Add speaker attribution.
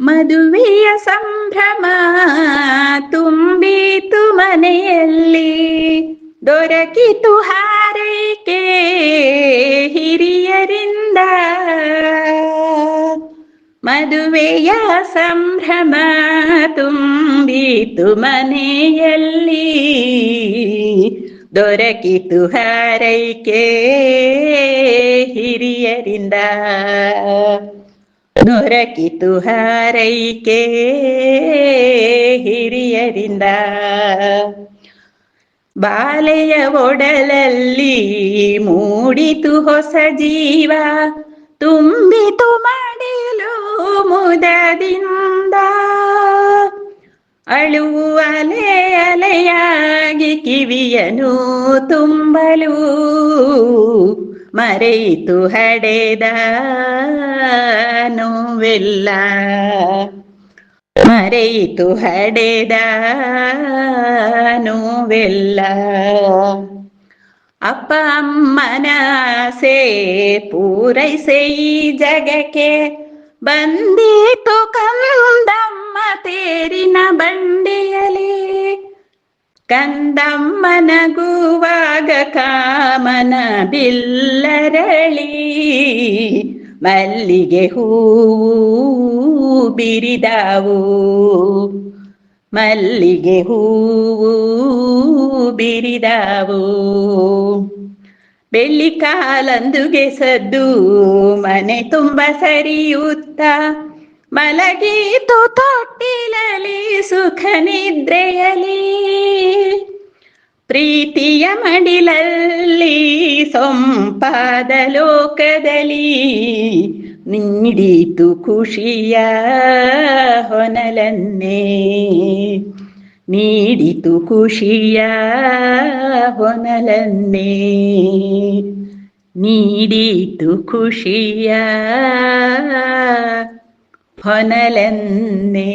Speaker 1: ಮದುವೆಯ ಸಂಭ್ರಮ ತುಂಬಿತು ಮನೆಯಲ್ಲಿ. ದೊರಕಿತು ಹಾರೈಕೆ ಹಿರಿಯರಿಂದ. ಮದುವೆಯ ಸಂಭ್ರಮ ತುಂಬಿತು ಮನೆಯಲ್ಲಿ. ದೊರಕಿತು ಹಾರೈಕೆ ಹಿರಿಯರಿಂದ. ದೊರಕಿತು ಹಾರೈಕೆ ಹಿರಿಯರಿಂದ. ಬಾಲೆಯ ಒಡಲಲ್ಲಿ ಮೂಡಿತು ಹೊಸ ಜೀವ, ತುಂಬಿತು ಮಾಡಿಲು ಮುದದಿಂದ. ಅಳು ಅಲೆ ಅಲೆಯಾಗಿ ಕಿವಿಯನು ತುಂಬಲು ಮರೆಯಿತು ಹಡೆದ ನೋವೆಲ್ಲ. ಮರೆಯಿತು ಹಡೆದ ನೋವೆಲ್ಲ. ಅಪ್ಪ ಅಮ್ಮನ ಆಸೆ ಪೂರೈಸೆ ಈ ಜಗಕ್ಕೆ ಬಂದೀತು ಕಂದಮ್ಮ ತೇರಿನ ಬಂಡೆಯಲಿ. ಕಂದಮ್ಮನ ಗೂವಾಗ ಕಾಮನ ಬಿಲ್ಲರಳಿ, ಮಲ್ಲಿಗೆ ಹೂವು ಬಿರಿದಾವು. ಮಲ್ಲಿಗೆ ಹೂವು ಬಿರಿದಾವು. ಬೆಳ್ಳಿ ಕಾಲಂದುಗೆ ಸದ್ದು ಮನೆ ತುಂಬ ಸರಿಯುತ್ತ. ಮಲಗೀತು ತೊಟ್ಟಿಲಲಿ ಸುಖ ನಿದ್ರೆಯಲಿ ಪ್ರೀತಿಯ ಮಡಿಲಲ್ಲಿ ಸೊಂಪಾದ ಲೋಕದಲ್ಲಿ ನೀಡೀತು ಖುಷಿಯ ಹೊನಲನ್ನೇ. ನೀಡಿತು ಖುಷಿಯ ಹೊನಲನ್ನೇ. ನೀಡಿತು ಖುಷಿಯ ಹೊನಲನ್ನೇ.